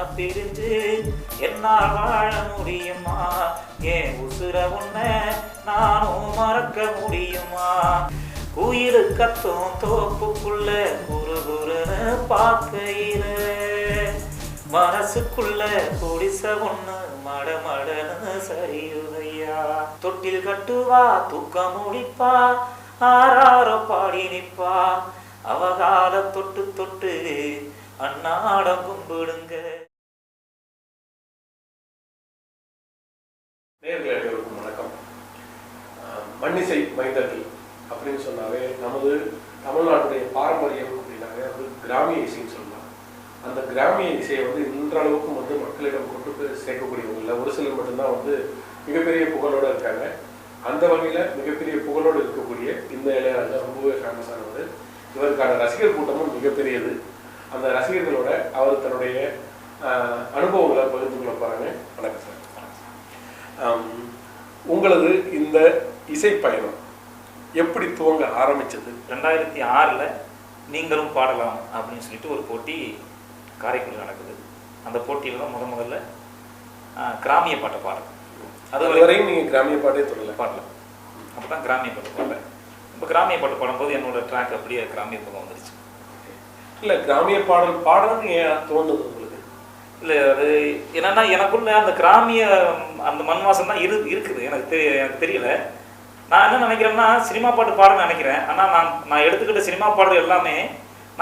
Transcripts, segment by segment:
உன்னை பிரிஞ்சு என்னால் வாழ முடியுமா? ஏன் உசுர உன்ன நானும் மறக்க முடியுமா? குயில் கத்தும் தோப்புக்குள்ள குரு குருன்னு பார்க்கையில மனசுக்குள்ள குடிச ஒண்ணு மட சரியுதையா? தொட்டில் கட்டுவா தூக்கம் முடிப்பா ஆறாரோ பாடி நிப்பா அவகால தொட்டு தொட்டு அன்னாடம் கும்பிடுங்க. நேயர்கள் அனைவருக்கும் வணக்கம். மண்ணிசை மைந்தர்கள் அப்படின்னு சொன்னாவே நமது தமிழ்நாட்டுடைய பாரம்பரியம் அப்படின்னாவே வந்து கிராமிய இசைன்னு சொல்லலாம். அந்த கிராமிய இசையை வந்து இன்றளவுக்கும் வந்து மக்களிடம் கொண்டு போய் சேர்க்கக்கூடியவங்கள ஒரு சிலர் மட்டும்தான் வந்து மிகப்பெரிய புகழோடு இருக்காங்க. அந்த வகையில் மிகப்பெரிய புகழோடு இருக்கக்கூடிய இந்த இளையராஜா ரொம்பவே ஃபேமஸானவர் இவருக்கான ரசிகர் கூட்டமும் மிகப்பெரியது. அந்த ரசிகர்களோட அவர் தன்னுடைய அனுபவங்களை பகிர்ந்து கொள்ள போகிறாங்க வணக்கம் சார். உங்களது இந்த இசை பயணம் எப்படி துவங்க ஆரம்பிச்சது? ரெண்டாயிரத்தி ஆறில் நீங்களும் பாடலாம் அப்படின்னு சொல்லிட்டு ஒரு போட்டி காரைக்குடியில் நடக்குது. அந்த போட்டியில் தான் முத முதல்ல கிராமிய பாட்டை பாடுறேன் அது வரைக்கும் அதுவரையும் நீங்க கிராமிய பாட்டே சொல்லல பாடல. அப்போ தான் கிராமிய பாட்டு பாடுறேன். இப்போ கிராமிய பாட்டு பாடும்போது என்னோட ட்ராக் அப்படியே கிராமிய பக்கம் வந்துருச்சு. இல்ல கிராமிய பாடல் பாடணும்னு ஏன் தோணுது இல்லை அது என்னன்னா எனக்குள்ள அந்த கிராமிய அந்த மண் வாசம் தான் இரு இருக்குது. எனக்கு தெரிய எனக்கு தெரியல. நான் என்ன நினைக்கிறேன்னா சினிமா பாட்டு பாடணும்னு நினைக்கிறேன். ஆனால் நான் நான் எடுத்துக்கிட்ட சினிமா பாடல் எல்லாமே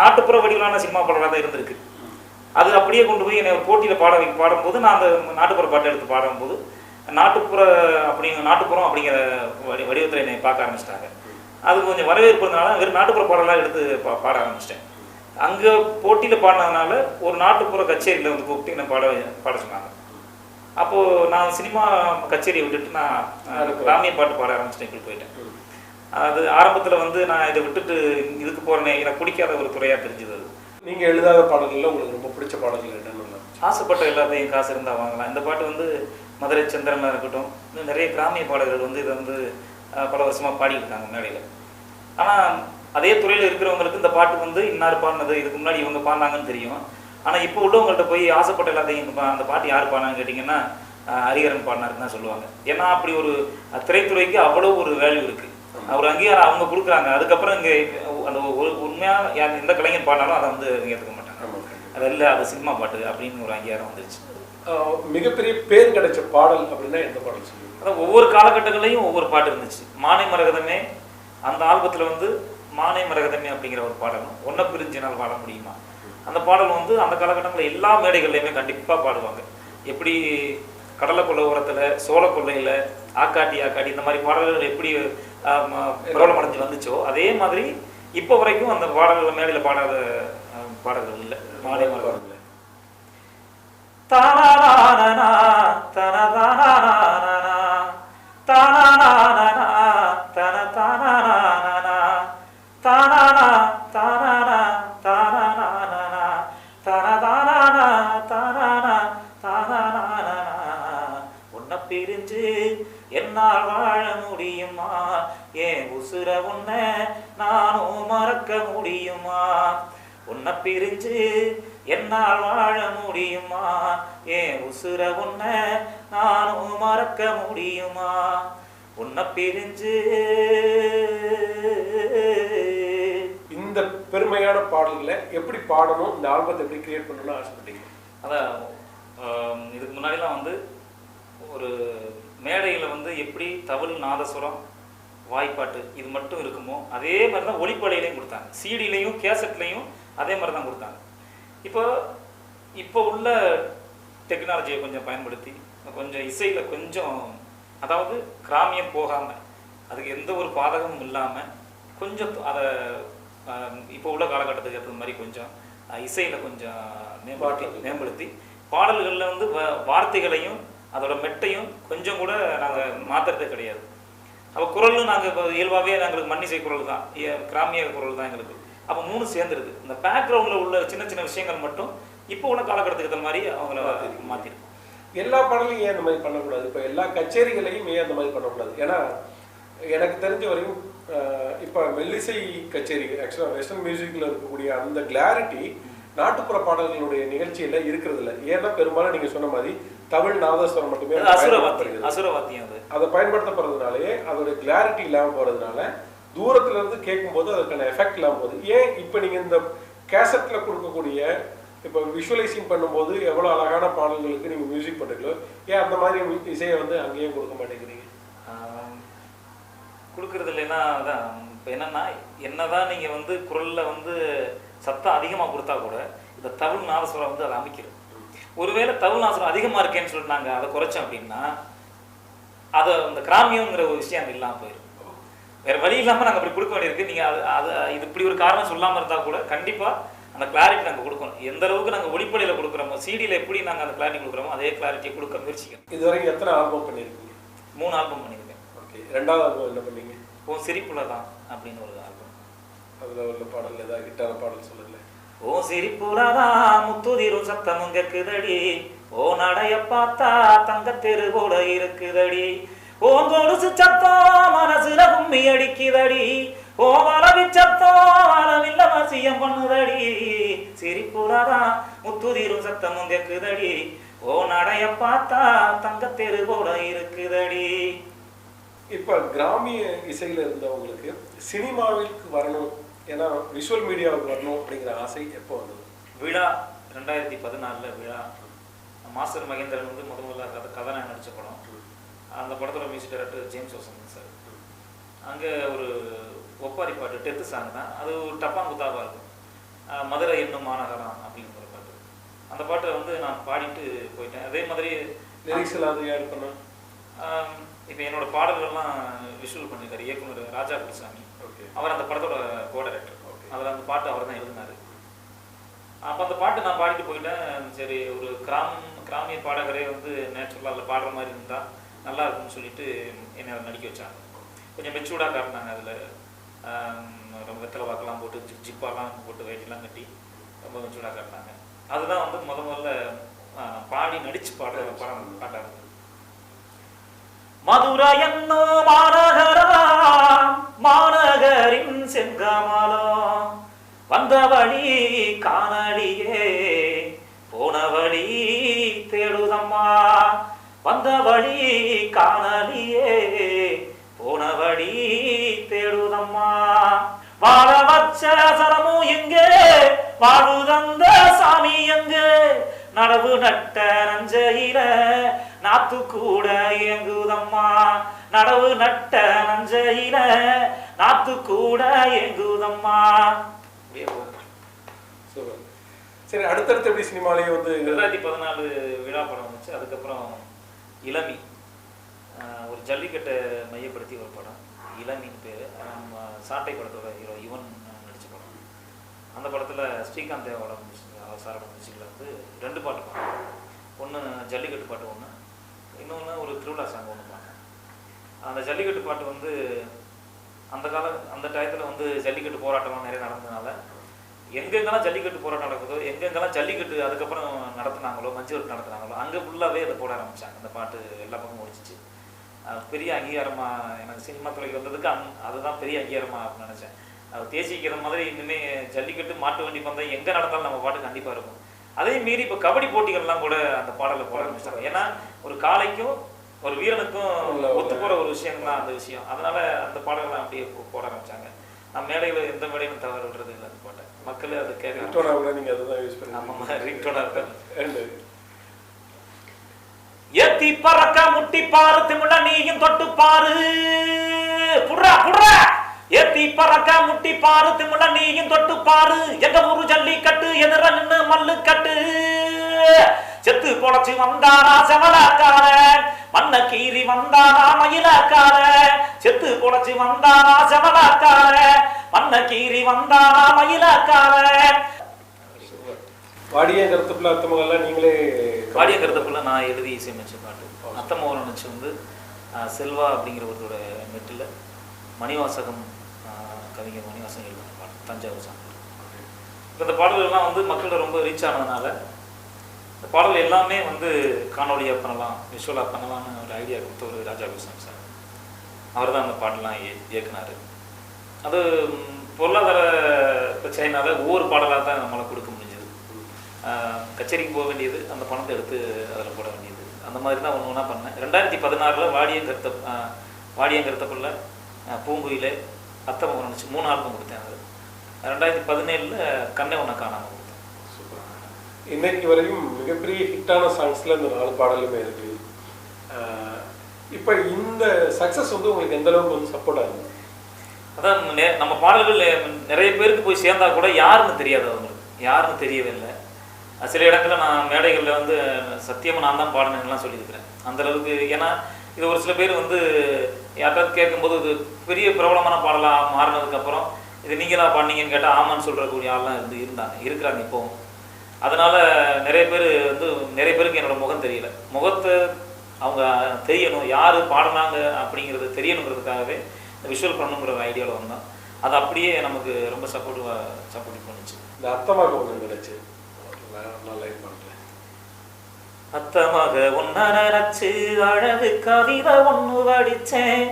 நாட்டுப்புற வடிவிலான சினிமா பாடலாக தான் இருந்திருக்கு. அது அப்படியே கொண்டு போய் என்னை போட்டியில் பாட பாடும்போது நான் அந்த நாட்டுப்புற பாட்டு எடுத்து பாடும்போது நாட்டுப்புற அப்படிங்கிற நாட்டுப்புறம் அப்படிங்கிற வடி வடிவத்தில் என்னை பார்க்க ஆரம்பிச்சிட்டாங்க. அது கொஞ்சம் வரவேற்பு இருந்தனால வெறும் நாட்டுப்புற பாடலாக எடுத்து பா பாட ஆரம்பிச்சிட்டேன். அங்கே போட்டியில் பாடினதுனால ஒரு நாட்டுப்புற கச்சேரியில் வந்து கூப்பிட்டு என்னை பாட பாட சொன்னாங்க. அப்போது நான் சினிமா கச்சேரியை விட்டுட்டு நான் கிராமிய பாட்டு பாட ஆரம்பிச்சிட்டேன் இப்படி போயிட்டேன். அது ஆரம்பத்தில் வந்து நான் இதை விட்டுட்டு இதுக்கு போகிறேனே எனக்கு பிடிக்காத ஒரு துறையாக தெரிஞ்சுது அது. நீங்க எழுதாத பாடல்கள்ல உங்களுக்கு ரொம்ப பிடிச்ச பாடல்கள் என்னன்னு ஆசைப்பட்ட எல்லாத்தையும் காசு இருந்தால் வாங்கலாம். இந்த பாட்டு வந்து மதுரை சந்திரனாக இருக்கட்டும் இன்னும் நிறைய கிராமிய பாடல்கள் வந்து இதை வந்து பல வருஷமாக பாடியிருக்காங்க மேடையில் ஆனால் அதே துறையில் இருக்கிறவங்களுக்கு இந்த பாட்டு வந்து இன்னார் பாடினது இதுக்கு முன்னாடி இவங்க பாடினாங்கன்னு தெரியும். ஆனால் இப்போ உள்ளவங்கள்ட்ட போய் ஆசைப்பட்ட எல்லாத்தையும் அந்த பாட்டு யார் பாடினான்னு கேட்டிங்கன்னா அஹ், ஹரிஹரன் பாடினாருன்னு தான் சொல்லுவாங்க. ஏன்னா அப்படி ஒரு திரைத்துறைக்கு அவ்வளோ ஒரு வேல்யூ இருக்குது அவர் அங்கீகாரம் அவங்க கொடுக்குறாங்க. அதுக்கப்புறம் இங்கே அந்த ஒரு உண்மையாக யார் எந்த கலைஞர் பாடினாலும் அதை வந்து ஏற்றுக்க மாட்டாங்க. அது இல்லை அது சினிமா பாட்டு அப்படின்னு ஒரு அங்கீகாரம் வந்துருச்சு. மிகப்பெரிய பேர் கிடைச்ச பாடல் அப்படின்னா எந்த பாடல் சொல்லுவீங்க? அதான் ஒவ்வொரு காலகட்டங்களையும் ஒவ்வொரு பாட்டு இருந்துச்சு. மானை மரகதமே அந்த ஆல்பத்தில் வந்து மானே மரகதமே அப்படிங்கிற ஒரு பாடலும் ஒன்றை பிரிஞ்சினால் பாட முடியுமா? அந்த பாடல் வந்து அந்த காலகட்டங்களில் எல்லா மேடைகள்லையுமே கண்டிப்பாக பாடுவாங்க. எப்படி கடலை கொள்ளை உரத்தில் சோழ கொள்ளையில் ஆக்காட்டி ஆக்காட்டி இந்த மாதிரி பாடல்கள் எப்படி பிரபலம் அடைஞ்சு வந்துச்சோ அதே மாதிரி இப்போ வரைக்கும் அந்த பாடல்கள் மேடையில் பாடாத பாடல்கள் இல்லை. மாலை மரகதம் தானா தானா தானா உன்னை நானும் மறக்க முடியுமா? உன்னை பிரிஞ்சு என்னால் வாழ முடியுமா? ஏன் உசுர உன்னை நானும் மறக்க முடியுமா? உன்னை பிரிஞ்சு இந்த பெருமையான பாடல்களை எப்படி பாடணும்? இந்த ஆல்பத்தை எப்படி கிரியேட் பண்ணணும்னு ஆசைப்பட்டீங்க? அதான் இதுக்கு முன்னாடிலாம் வந்து ஒரு மேடையில் வந்து எப்படி தவில் நாதசுரம் வாய்ப்பாட்டு இது மட்டும் இருக்குமோ அதே மாதிரி தான் ஒளிப்படையிலையும் கொடுத்தாங்க. சிடிலையும் கேசட்லையும் அதே மாதிரி தான் கொடுத்தாங்க. இப்போ இப்போ உள்ள டெக்னாலஜியை கொஞ்சம் பயன்படுத்தி கொஞ்சம் இசையில் கொஞ்சம் அதாவது கிராமியம் போகாமல் அதுக்கு எந்த ஒரு பாதகமும் இல்லாமல் கொஞ்சம் அதை இப்போ உள்ள காலகட்டத்துக்கு ஏற்ற மாதிரி கொஞ்சம் இசையில் கொஞ்சம் மேம்படுத்தி மாற்றங்கள். மேம்படுத்தி பாடல்களில் வந்து வ- வார்த்தைகளையும் அதோட மெட்டையும் கொஞ்சம் கூட நாங்கள் மாற்றுறதே கிடையாது. அப்போ குரலும் நாங்கள் இப்போ இயல்பாகவே எங்களுக்கு மன்னிசை குரல் தான் கிராமிய குரல் தான் எங்களுக்கு. அப்போ மூணு சேர்ந்துருது இந்த பேக்ரவுண்டில் உள்ள சின்ன சின்ன விஷயங்கள் மட்டும் இப்போ உள்ள காலகட்டத்துக்கு ஏற்ற மாதிரி அவங்கள மாற்றிருக்கோம் எல்லா பாடலையும் ஏன் அந்த மாதிரி பண்ணக்கூடாது? இப்போ எல்லா கச்சேரிகளையும் ஏன் அந்த மாதிரி பண்ணக்கூடாது? ஏன்னா எனக்கு தெரிஞ்ச வரையும் இப்போ மெல்லிசை கச்சேரி ஆக்சுவலாக வெஸ்டர்ன் மியூசிக்கில் இருக்கக்கூடிய அந்த கிளாரிட்டி நாட்டுப்புற பாடல்களுடைய நிகழ்ச்சியில இருக்கிறது இல்ல ஏன்னா பெரும்பாலும் நீங்க சொன்ன மாதிரி தமிழ் நாதஸ்வரம் மட்டுமே அசுரவாத்தியம் அது. அதை பயன்படுத்தப்படுறதுனாலயே அதோட கிளாரிட்டி இல்லாம போறதுனால தூரத்துல இருந்து கேட்கும்போது அதுக்கான எஃபெக்ட் இல்லாம போகுது. ஏன் இப்போ நீங்க இந்த கேசட்ல கொடுக்கக்கூடிய இப்போ விஷுவலைசிங் பண்ணும்போது எவ்வளவு அழகான பாடல்களுக்கு நீங்க மியூசிக் பண்ணுறீங்களோ ஏன் அந்த மாதிரி இசையை வந்து அங்கேயும் கொடுக்க மாட்டேங்கிறீங்க? கொடுக்கறது இல்லைன்னா அதான் இப்போ என்னன்னா என்னதான் நீங்க வந்து குரல்ல வந்து சத்தம் அதிகமா கொடுத்தா கூட இந்த தமிழ் நாதஸ்வரம் வந்து அதை அமைக்கிறது. ஒருவேளை தமிழ் நாதஸ்வரம் அதிகமா இருக்கேன்னு சொல்லிட்டு நாங்க அதை குறைச்சோம் அப்படின்னா அதை அந்த கிராமியங்கிற ஒரு விஷயம் அங்க இல்லாம போயிடும் வேற வழி இல்லாம நாங்க அப்படி கொடுக்க வேண்டியிருக்கு. நீங்க அது அது இது இப்படி ஒரு காரணம் சொல்லாம இருந்தா கூட கண்டிப்பா அந்த கிளாரிட்டி நாங்க கொடுக்கணும். எந்த அளவுக்கு நாங்க ஒளிப்படையில கொடுக்குறோமோ சிடியில் எப்படி நாங்க அந்த கிளாரிட்டி கொடுக்குறோமோ அதே கிளாரிட்டியை கொடுக்க முயற்சிக்கணும். இது வரைக்கும் எத்தனை ஆல்பம் பண்ணியிருக்கீங்க? மூணு ஆல்பம் பண்ணியிருக்கேன். ஓகே. ரெண்டாவது ஆல்பம் என்ன பண்ணீங்க? ஓ சிரிப்புல தான் அப்படின்னு ஒரு ஆல்பம் அதுல உள்ள பாடல் ஏதாவது ஹிட்டான பாடல் சொல்லுங்களேன். ஓ சிரிப்புலதான் முத்துதிரும் சத்தமும் கேக்குதடி ஓ நடைய பார்த்தா தங்க தெரு போல இருக்குதடி. ஓ கொலுசு சத்தம் மனசுல கும்மி அடிக்குதடி. ஓ வளவி சத்தம் வளவில்ல வசியம் பண்ணுதடி. சிரிப்புலதான் முத்துதிரும் சத்தமும் கேக்குதடி ஓ நடைய பார்த்தா தங்க தெரு போல இருக்குதடி. இப்போ கிராமிய இசையில இருந்தவங்களுக்கு சினிமாவிற்கு வரணும் ஏன்னா விஷுவல் மீடியாவுக்கு வரணும் அப்படிங்கிற ஆசை எப்போ வந்தது? விழா ரெண்டாயிரத்தி பதினாலில் விழா. மாஸ்டர் மகேந்திரன் வந்து முத முதல்ல கதை கதாநாயகன் நடிச்ச படம். அந்த படத்தோட music director James Vasanth sir. அங்கே ஒரு ஒப்பாரி பாட்டு டெத்து சாங் தான். அது ஒரு டப்பாங்குத்தாவாக இருக்கும். மதுரை என்னும் மாநகரம் அப்படிங்கிற பாட்டு. அந்த பாட்டை வந்து நான் பாடிட்டு போயிட்டேன். அதே மாதிரி லிரிக்ஸ் எல்லாம் ஆட் பண்ண இப்போ என்னோட பாடல்கள்லாம் விஷுவல் பண்ணியிருக்காரு இயக்குனர் ராஜா குருசாமி ஓகே. அவர் அந்த படத்தோட கோ டைரக்டர். அதில் அந்த பாட்டு அவர் தான் எழுதினாரு. அப்போ அந்த பாட்டு நான் பாடிட்டு போயிட்டேன். சரி ஒரு கிராம கிராமிய பாடகரே வந்து நேச்சுரலாக அதில் பாடுற மாதிரி இருந்தால் நல்லா இருக்கும்னு சொல்லிட்டு என்னை நடிக்க வச்சாங்க. கொஞ்சம் மெச்சூர்டாக காட்டினாங்க அதில். ரொம்ப வெத்தலை வாக்கெல்லாம் போட்டு ஜிப் ஜிப்பாலாம் போட்டு வெயிட்டெல்லாம் கட்டி ரொம்ப மெச்சூர்டாக காட்டினாங்க. அதுதான் வந்து முத முதல்ல பாடி நடிச்சு பாடுற படம் பாட்டாக இருந்தது. மதுரை என்னோ மாநகரா மாநகரின் செங்கமலம் வந்த வழி காணடியே போன வழி தேடுதம்மா. வந்த வழி காணலியே போன வழி தேடுதம்மா. வாழ வச்ச சரமும் எங்கே? வாழுதந்த சாமி எங்கே? நடவு நட்ட நஞ்சையில நாத்து கூட ஏங்குதம்மா நடவு நட்ட நஞ்சையில நாத்து கூட. சூப்பர். சரி அடுத்தடுத்து எப்படி சினிமாலேயே வந்து ரெண்டாயிரத்தி பதினாலு விழா படம் வந்துச்சு. அதுக்கப்புறம் இளமி. ஒரு ஜல்லிக்கட்டை மையப்படுத்தி ஒரு படம். இளமின்னு பேர். நம்ம சாட்டை படத்தோட ஹீரோ யுவன் நடிச்ச படம். அந்த படத்தில் ஸ்ரீகாந்த் தேவோட மியூசிக் மியூசிக்கில் வந்து ரெண்டு பாட்டு பாடுறோம் ஒன்று ஜல்லிக்கட்டு பாட்டு ஒன்று இன்னொன்று ஒரு திருவிழா சாங் ஒன்று பாட்டேன் அந்த ஜல்லிக்கட்டு பாட்டு வந்து அந்த கால அந்த டயத்தில் வந்து ஜல்லிக்கட்டு போராட்டம்லாம் நிறைய நடந்ததுனால எங்கெங்கெல்லாம் ஜல்லிக்கட்டு போராட்டம் நடக்குதோ எங்கெங்கெல்லாம் ஜல்லிக்கட்டு அதுக்கப்புறம் நடத்துனாங்களோ மஞ்சள் நடத்துனாங்களோ அங்கே ஃபுல்லாகவே அதை போட ஆரம்பித்தாங்க அந்த பாட்டு எல்லா பக்கமும் முடிச்சிச்சு பெரிய அங்கீகாரமாக எனக்கு சினிமா துறைக்கு வந்ததுக்கு அந் அதுதான் பெரிய அங்கீகாரமாக அப்படின்னு நினச்சேன். அது தேசிக்கிற மாதிரி இனிமே ஜல்லிக்கட்டு மாட்டு வண்டி பந்தம் எங்கே நடந்தாலும் நம்ம பாட்டு கண்டிப்பாக இருக்கும். அதே மீறி இப்போ கபடி போட்டிகள்லாம் கூட அந்த பாடலை போட ஆரம்பிச்சிட்டாங்க. ஏன்னா ஒரு காளைக்கும் ஒரு வீரனுக்கும் ஒத்து போகிற ஒரு விஷயம் தான் அந்த விஷயம். அதனால அந்த பாடல்கள்லாம் அப்படியே போட ஆரம்பிச்சாங்க. நான் மேடையில் எந்த மேடையிலும் தவறு விடுறது இல்லை அந்த பாட்டை. மக்கள் அதை கேட்க ரிட்டோனா கூட நீங்க அதுதான் யூஸ் ஆமாம் ரிங்டோனாக இருக்காங்க. And ஏத்தி பறக்க முட்டி பாரு திமுட நீயும் தொட்டு பாரு. புடுறா புடுறா! ஏத்தி பறக்க முட்டி பாரு திமுட நீயும் தொட்டு பாரு. எங்க ஊரு ஜல்லிக்கட்டு எதிர நின்னு மல்லு கட்டு செத்து பொழைச்சு வந்தானா செவலக்கார மண்ண கீறி மயிலக்கார செத்து பொழைச்சு வந்தானா செவலக்கார மண்ண கீறி வந்தானா மயிலக்கார கருத்துப்புல அர்த்தமெல்லாம் நீங்களே பாடிய கருத்துக்குள்ள நான் எழுதி இசையமைச்ச பாட்டு. அத்தமோகன் நினச்சி வந்து செல்வா அப்படிங்கிற ஒருத்தரோட நெட்டில் மணிவாசகம் கவிஞர் மணிவாசகம் எழுதின பாடல் தஞ்சாவூர் சாங் இப்போ இந்த பாடல்கள்லாம் வந்து மக்கள்கிட்ட ரொம்ப ரீச் ஆனதுனால இந்த பாடல் எல்லாமே வந்து காணொலியாக பண்ணலாம் விஷுவலாக பண்ணலாம்னு ஒரு ஐடியா கொடுத்த ஒரு ராஜா கிருஷ்ணன் சார். அவர் தான் அந்த பாடலாம் ஏ இயக்குனாரு. அது பொருளாதார பிரச்சனைனால ஒவ்வொரு பாடலாக தான் நம்மளால் கொடுக்க முடிஞ்சது. கச்சேரிக்கு போக வேண்டியது அந்த பணத்தை எடுத்து அதில் போட வேண்டியது. அந்த மாதிரி தான் ஒன்று ஒன்றா பண்ணேன். ரெண்டாயிரத்தி பதினாறில் வாடியங்கருத்த கருத்த வாடியங்கருத்தக்குள்ள ஆஹ் பூங்குயிலே அத்தம நினச்சி மூணு ஆல்பம் கொடுத்தேன் அது ரெண்டாயிரத்தி பதினேழில் கண்ணை ஒன்று காணாமல் கொடுத்தேன் சூப்பர். இன்னைக்கு வரையும் மிகப்பெரிய ஹிட்டான சாங்ஸ்ல இந்த நாலு பாடலுமே இருக்கு. இப்போ இந்த சக்சஸ் வந்து உங்களுக்கு எந்த அளவுக்கு வந்து சப்போர்ட் ஆகுது? அதான் நம்ம பாடல்கள் நிறைய பேருக்கு போய் சேர்ந்தா கூட யாருன்னு தெரியாது அவங்களுக்கு. யாருன்னு தெரியவே இல்லை. சில இடங்களில் நான் மேடைகளில் வந்து சத்தியமாக நான் தான் பாடினேன்லாம் சொல்லியிருக்கிறேன். அந்த அளவுக்கு ஏன்னா இது ஒரு சில பேர் வந்து யார்ட்டாவது கேட்கும்போது இது பெரிய பிரபலமான பாடலாக மாறினதுக்கப்புறம் இது நீங்களா பாடினீங்கன்னு கேட்டால் ஆமான்னு சொல்கிறக்கூடிய ஆள்லாம் இருந்து இருந்தாங்க இருக்கிறாங்க இப்போவும் அதனால் நிறைய பேர் வந்து நிறைய பேருக்கு என்னோடய முகம் தெரியல. முகத்தை அவங்க தெரியணும் யார் பாடினாங்க அப்படிங்கிறது தெரியணுங்கிறதுக்காகவே இந்த விஷுவல் பண்ணணுங்கிற ஒரு ஐடியாவில் வந்தோம். அது அப்படியே நமக்கு ரொம்ப சப்போர்ட்டிவாக சப்போர்ட் பண்ணுச்சு. இந்த அர்த்தமாக ஒன்று நினைச்சு நான் லைன் பண்ணுறேன் அத்தமாக உன்ன நினைச்சு அழகு கவிதை ஒண்ணு வடிச்சேன்.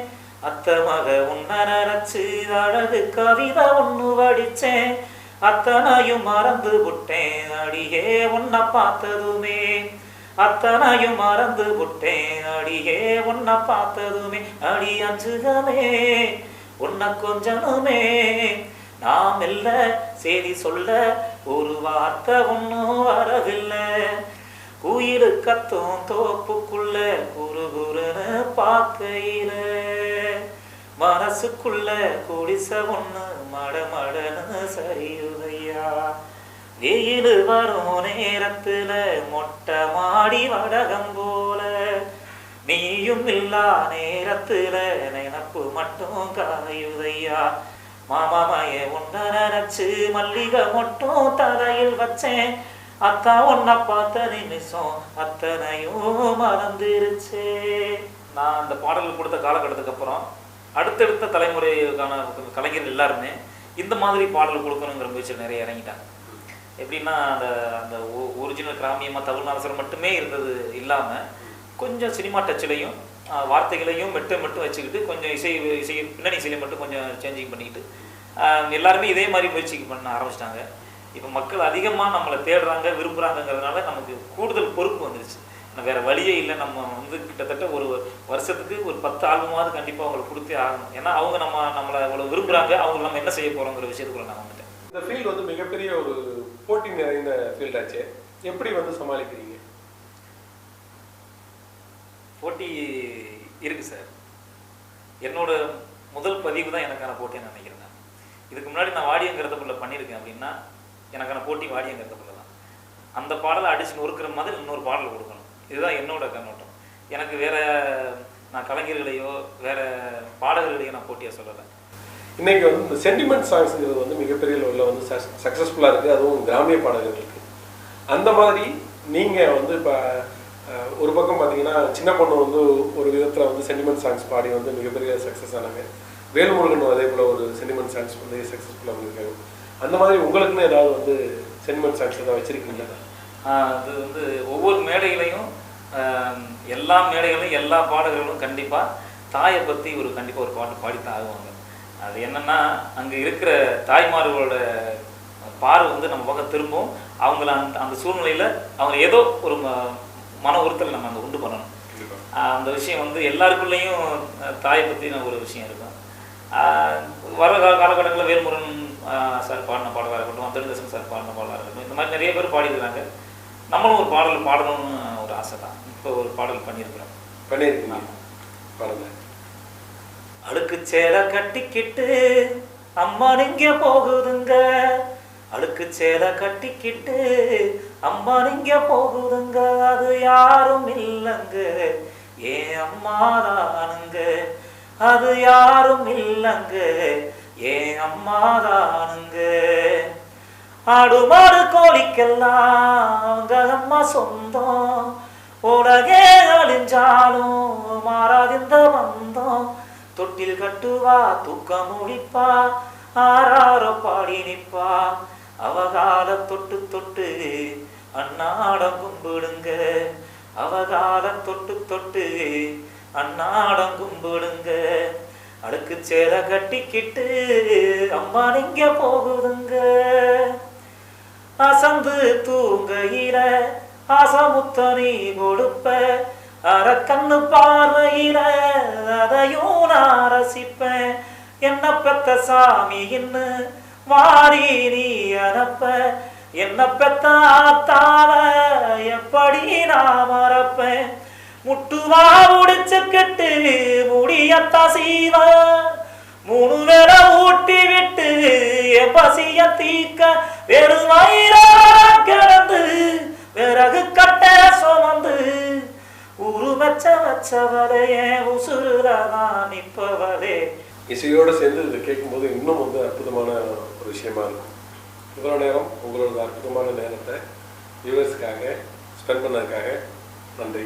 அத்தமாக உன்ன நினைச்சு அழகு கவிதை ஒண்ணு வடிச்சேன். அத்தனையும் மறந்து விட்டேன் அடியே உன்னை பார்த்ததுமே. அத்தனையும் மறந்து விட்டேன் அடியே உன்னை பார்த்ததுமே. அடி அஞ்சுகமே உன்னை கொஞ்சனுமே. நாம் இல்ல செய்தி சொல்ல ஒரு வார்த்தை ஒன்றும் வரவில்லை. குயிலு கத்தும் தோப்புக்குள்ள குரு குருன்னு பார்க்கையில. மனசுக்குள்ள குடிச ஒண்ணு மட மடன்னு சரியுதையா. வெயில் வரும் நேரத்துல மொட்டை மாடி வடகம் போல. நீயும் இல்லா நேரத்துல நினப்பு மட்டும் காயுதையா. மாமாமைய உன்ன நினைச்சு மல்லிகை மட்டும் தலையில் வச்சேன். அத்தா உன்னை பார்த்த நிமிஷம் அத்தனையும் மறந்துருச்சு. நான் அந்த பாடல் கொடுத்த காலகட்டத்துக்கு அப்புறம் அடுத்தடுத்த தலைமுறைக்கான கலைஞர்கள் எல்லாருமே இந்த மாதிரி பாடல் கொடுக்கணுங்கிற முயற்சியில் நிறைய இறங்கிட்டாங்க. எப்படின்னா அந்த அந்த ஒரிஜினல் கிராமியமாக தமிழ்நாசர் மட்டுமே இருந்தது இல்லாமல் கொஞ்சம் சினிமா டச்சிலையும் வார்த்தைகளையும் மெட்டை மட்டும் வச்சுக்கிட்டு கொஞ்சம் இசை இசை பின்னணி இசையில மட்டும் கொஞ்சம் சேஞ்சிங் பண்ணிக்கிட்டு எல்லாருமே இதே மாதிரி முயற்சிக்கு பண்ண ஆரம்பிச்சிட்டாங்க. இப்போ மக்கள் அதிகமாக நம்மளை தேடுறாங்க விரும்புகிறாங்கங்கிறதுனால நமக்கு கூடுதல் பொறுப்பு வந்துருச்சு. வேற வழியே இல்லை. நம்ம வந்து கிட்டத்தட்ட ஒரு வருஷத்துக்கு ஒரு பத்து ஆல்பமாவது கண்டிப்பாக அவங்களுக்கு கொடுத்தே ஆகணும். ஏன்னா அவங்க நம்ம நம்மளை அவ்வளோ விரும்புகிறாங்க அவங்க நம்ம என்ன செய்ய போகிறோங்கிற விஷயத்துக்குள்ள நான் வந்துட்டேன். இந்த ஃபீல்டு வந்து மிகப்பெரிய ஒரு போட்டி நிறைந்த ஃபீல்ட் ஆச்சு. எப்படி வந்து சமாளிக்கிறீங்க? போட்டி இருக்கு சார் என்னோட முதல் பதிவு தான் எனக்கான போட்டின்னு நினைக்கிறேன் நான். இதுக்கு முன்னாடி நான் வாடியங்கிறதுக்குள்ள பண்ணியிருக்கேன் அப்படின்னா எனக்கான போட்டி வாடியங்கிறதுக்குள்ள தான் அந்த பாடலை அடிச்சு நொறுக்கிற மாதிரி இன்னொரு பாடல் கொடுக்கணும். இதுதான் என்னோட கண்ணோட்டம். எனக்கு வேற நான் கலைஞர்களையோ வேற பாடகர்களையோ நான் போட்டியாக சொல்லலை. இன்னைக்கு வந்து இந்த சென்டிமெண்ட் சாங்ஸ்ங்கிறது வந்து மிகப்பெரிய லெவலில் வந்து சக்ஸஸ்ஃபுல்லாக இருக்குது அதுவும் கிராமிய பாடகர்களுக்கு. அந்த மாதிரி நீங்கள் வந்து இப்போ ஒரு பக்கம் பார்த்தீங்கன்னா சின்ன பொண்ணு வந்து ஒரு விதத்தில் வந்து சென்டிமெண்ட் சாங்ஸ் பாடி வந்து மிகப்பெரிய சக்ஸஸ் ஆனாங்க வேல்முருகன் அதே போல் ஒரு சென்டிமெண்ட் சாங்ஸ் வந்து சக்ஸஸ்ஃபுல்லாக இருக்காங்க அந்த மாதிரி உங்களுக்குன்னு ஏதாவது வந்து சென்டிமெண்ட் சாங்ஸ் ஏதாவது வச்சிருக்கீங்களா? அது வந்து ஒவ்வொரு மேடைகளையும் எல்லா மேடைகளையும் எல்லா பாடல்களும் கண்டிப்பாக தாயை பற்றி ஒரு கண்டிப்பாக ஒரு பாட்டு பாடித்தான் ஆகுவாங்க. அது என்னன்னா அங்கே இருக்கிற தாய்மார்களோட பார்வை வந்து நம்ம பக்கம் திரும்பும். அவங்கள அந்த அந்த சூழ்நிலையில் அவங்க ஏதோ ஒரு ம- மன உறுத்தல் நம்ம அங்கே உண்டு பண்ணணும். அந்த விஷயம் வந்து எல்லாருக்குள்ளேயும் தாயை பற்றின ஒரு விஷயம் இருக்கும். வர கால காலகட்டங்களில் வேல்முருகன் சார் பாடின பாடலாக இருக்கட்டும் அந்தரிதசன் சார் பாடின பாடலாக இருக்கட்டும் இந்த மாதிரி நிறைய பேர் பாடியிருக்காங்க நம்மளும் ஒரு பாடல் பாடணும்னு ஒரு ஆசை தான். இப்போ ஒரு பாடல் பண்ணியிருக்கிறோம். பண்ணியிருக்கீங்க பாருங்க அழுக்கு சேலை கட்டிக்கிட்டு அம்மா நீங்க போகுதுங்க. அழுக்கு சேலை கட்டிக்கிட்டு அம்மா நீங்க போகுதுங்க. அது யாரும் இல்லைங்க. ஏன் அம்மா தானுங்க அது யாரும் இல்லைங்க. ஏன் அம்மா தானுங்க ஆடு மாடு கோழிக்கெல்லாம் அவங்க அம்மா சொந்தம். உலகே அழிஞ்சாலும் மாறாதிந்த வந்தோம் தொட்டில் கட்டுவா தூக்கம் முடிப்பா ஆறாரோ பாடி நிற்பா. அவகால தொட்டு தொட்டு அண்ணாடம் கும்பிடுங்க. அவகால தொட்டு தொட்டு அண்ணாடம் கும்பிடுங்க. அடுக்கு சேலை கட்டிக்கிட்டு அம்மா நீங்க போகுதுங்க. அசந்து தூங்கையில ஆசமுத்த நீ கொடுப்ப. அறக்கண்ணு பார்வையில அதையும் நான் ரசிப்பேன். என்ன பெத்த சாமி இன்னு வாரி நீ அனுப்ப. என்ன பெத்த ஆத்தாவ எப்படி நான் மறப்பேன். முட்டுவா முடிச்சு கெட்டு முடியத்தா செய்வா மூணு வேலை ஊட்டி விட்டு என் பசிய தீக்க வெறும் வயிறா கிடந்து விறகு கட்ட சுமந்து. உரு வச்ச வச்சவளே என் உசுருலதான் இசையோடு சேர்ந்து இதை கேட்கும்போது இன்னும் வந்து அற்புதமான ஒரு விஷயமா இருக்கும். இவ்வளோ நேரம் உங்களோட அற்புதமான நேரத்தை வியூவர்ஸ்க்காக ஸ்பெண்ட் பண்ணதுக்காக நன்றி.